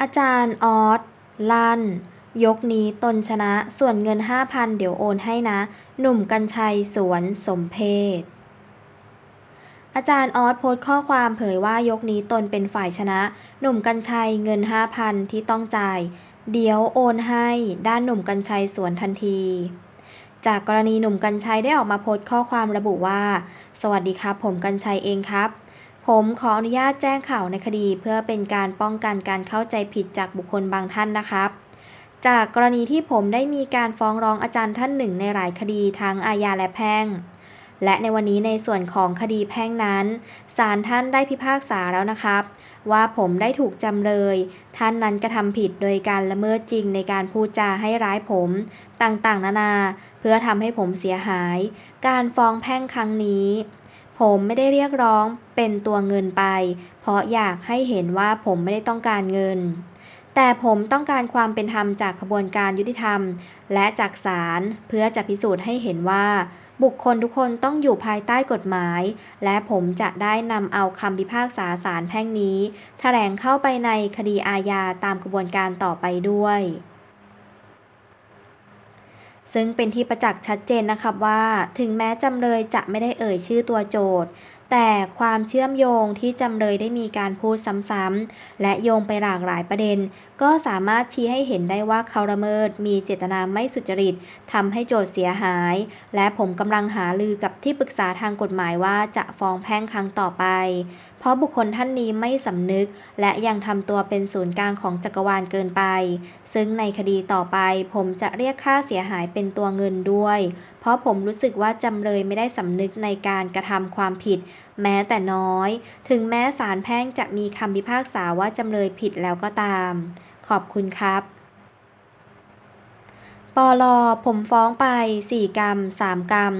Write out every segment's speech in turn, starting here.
อาจารย์ออสลั่น ยกนี้ตนชนะ ส่วนเงินห้าพันเดี๋ยวโอนให้นะ หนุ่มกรรชัยสวนสมเพชอาจารย์ออสโพสต์ข้อความเผยว่ายกนี้ตนเป็นฝ่ายชนะ หนุ่มกรรชัยเงินห้าพันที่ต้องจ่าย เดี๋ยวโอนให้ด้านหนุ่มกรรชัยสวนทันที จากกรณีหนุ่มกรรชัยได้ออกมาโพสต์ข้อความระบุว่า สวัสดีครับ ผมกรรชัยเองครับ ผมขออนุญาตแจ้งข่าวในคดีเพื่อเป็นการป้องกันการเข้าใจผิดจากบุคคลบางท่านนะครับ จากกรณีที่ผมได้มีการฟ้องร้องอาจารย์ท่านหนึ่งในหลายคดีทั้งอาญาและแพ่ง และในวันนี้ในส่วนของคดีแพ่งนั้นศาลท่านได้พิพากษาแล้วนะครับ ว่าผมได้ถูกจำเลย ท่านนั้นกระทำผิดโดยการละเมิดจริงในการพูดจาให้ร้ายผมต่างๆ นานา เพื่อทำให้ผมเสียหาย การฟ้องแพ่งครั้งนี้ ผมไม่ได้เรียกร้องเป็นตัวเงินไป เพราะอยากให้เห็นว่าผมไม่ได้ต้องการเงิน แต่ผมต้องการความเป็นธรรมจากขบวนการยุติธรรม และจากศาลเพื่อจะพิสูจน์ให้เห็นว่า บุคคลทุกคนต้องอยู่ภายใต้กฎหมาย และผมจะได้นำเอาคำพิพากษาศาลแพ่งนี้ แถลงเข้าไปในคดีอาญาตามกระบวนการต่อไปด้วย ซึ่งเป็นที่ประจักษ์ชัดเจนนะครับว่า ถึงแม้จำเลยจะไม่ได้เอ่ยชื่อตัวโจท แต่ความเชื่อมโยงที่จำเลยได้มีการพูดซ้ำๆและโยงไปหลากหลายประเด็น ก็สามารถชี้ให้เห็นได้ว่าเขาละเมิดมีเจตนาไม่สุจริตทำให้โจทย์เสียหาย และผมกำลังหาลือกับที่ปรึกษาทางกฎหมายว่าจะฟ้องแพ่งครั้งต่อไป เพราะบุคคลท่านนี้ไม่สำนึก และยังทำตัวเป็นศูนย์กลางของจักรวาลเกินไป ซึ่งในคดีต่อไป ผมจะเรียกค่าเสียหายเป็นตัวเงินด้วย เพราะผมรู้สึกว่าจำเลยไม่ได้สำนึกในการกระทำความผิดแม้แต่น้อย ถึงแม้ศาลแพ่งจะมีคำพิพากษาว่าจำเลยผิดแล้วก็ตาม ขอบคุณครับปลผมฟ้องไป 4 กรรม 3 กรรม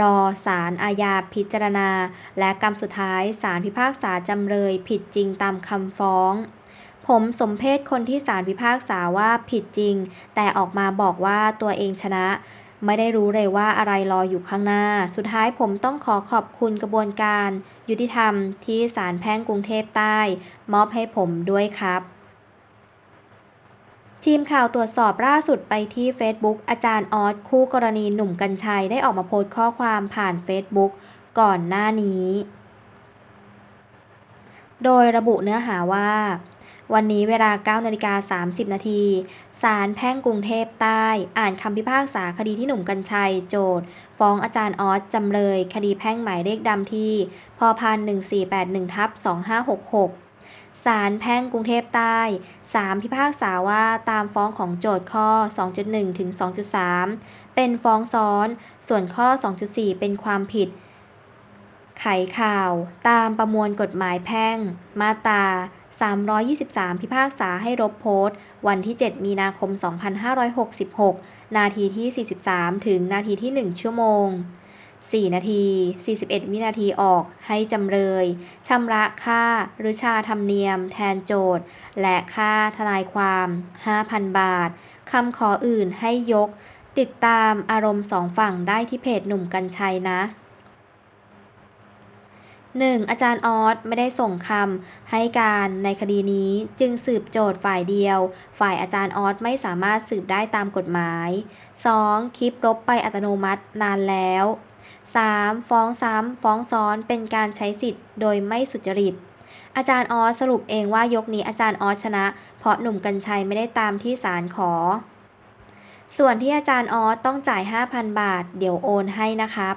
รอศาลอาญาพิจารณา และกรรมสุดท้ายศาลพิพากษาจำเลยผิดจริงตามคำฟ้อง ผมสมเพศคนที่ศาลพิพากษาว่าผิดจริง แต่ออกมาบอกว่าตัวเองชนะ ไม่ได้รู้เลยว่าอะไรรออยู่ข้างหน้า สุดท้ายผมต้องขอขอบคุณกระบวนการ ยุติธรรมที่ศาลแพ่งกรุงเทพใต้ มอบให้ผมด้วยครับ ทีมข่าวตรวจสอบล่าสุดไปที่ Facebook อาจารย์ออสคู่กรณีหนุ่มกัญชัยได้ออกมาโพสต์ข้อความผ่าน Facebook ก่อนหน้านี้ โดยระบุเนื้อหาว่า วันนี้เวลา9นาฬิกา30 นาทีศาลแพ่งกรุงเทพใต้ อ่านคำพิพากษาคดีที่หนุ่มกัญชัย โจทฟ้องอาจารย์ออสจำเลย คดีแพ่งหมายเลขดำที่พพัน1481ทับ2566ศาลแพ่งกรุงเทพใต้3พิพากษาว่าตามฟ้องของโจทก์ข้อ 2.1 ถึง 2.3 เป็นฟ้องซ้อน ส่วนข้อ 2.4 เป็นความผิด ไขข่าว ตามประมวลกฎหมายแพ่ง มาตรา 323 พิพากษาให้ลบโพสต์ วันที่ 7 มีนาคม 2566 นาทีที่ 43 ถึงนาทีที่ 1 ชั่วโมง 4 นาที 41 วินาทีออกให้จำเลยชำระค่าหรือชาธรรมเนียม แทนโจทก์และค่าทนายความ 5,000 บาทคำขออื่นให้ยก ติดตามอารมณ์สองฝั่งได้ที่เพจหนุ่มกรรชัยนะ 1. อาจารย์ออสไม่ได้ส่งคำให้การในคดีนี้จึงสืบโจทก์ฝ่ายเดียว ฝ่ายอาจารย์ออสไม่สามารถสืบได้ตามกฎหมาย 2. คลิปลบไปอัตโนมัตินานแล้ว 3. ฟ้องซ้ำฟ้องซ้อนเป็นการใช้สิทธิ์โดยไม่สุจริต อาจารย์ออสสรุปเองว่ายกนี้อาจารย์ออสชนะ เพราะหนุ่มกรรชัยไม่ได้ตามที่ศาลขอ ส่วนที่อาจารย์ออสต้องจ่าย 5,000 บาท เดี๋ยวโอนให้นะครับ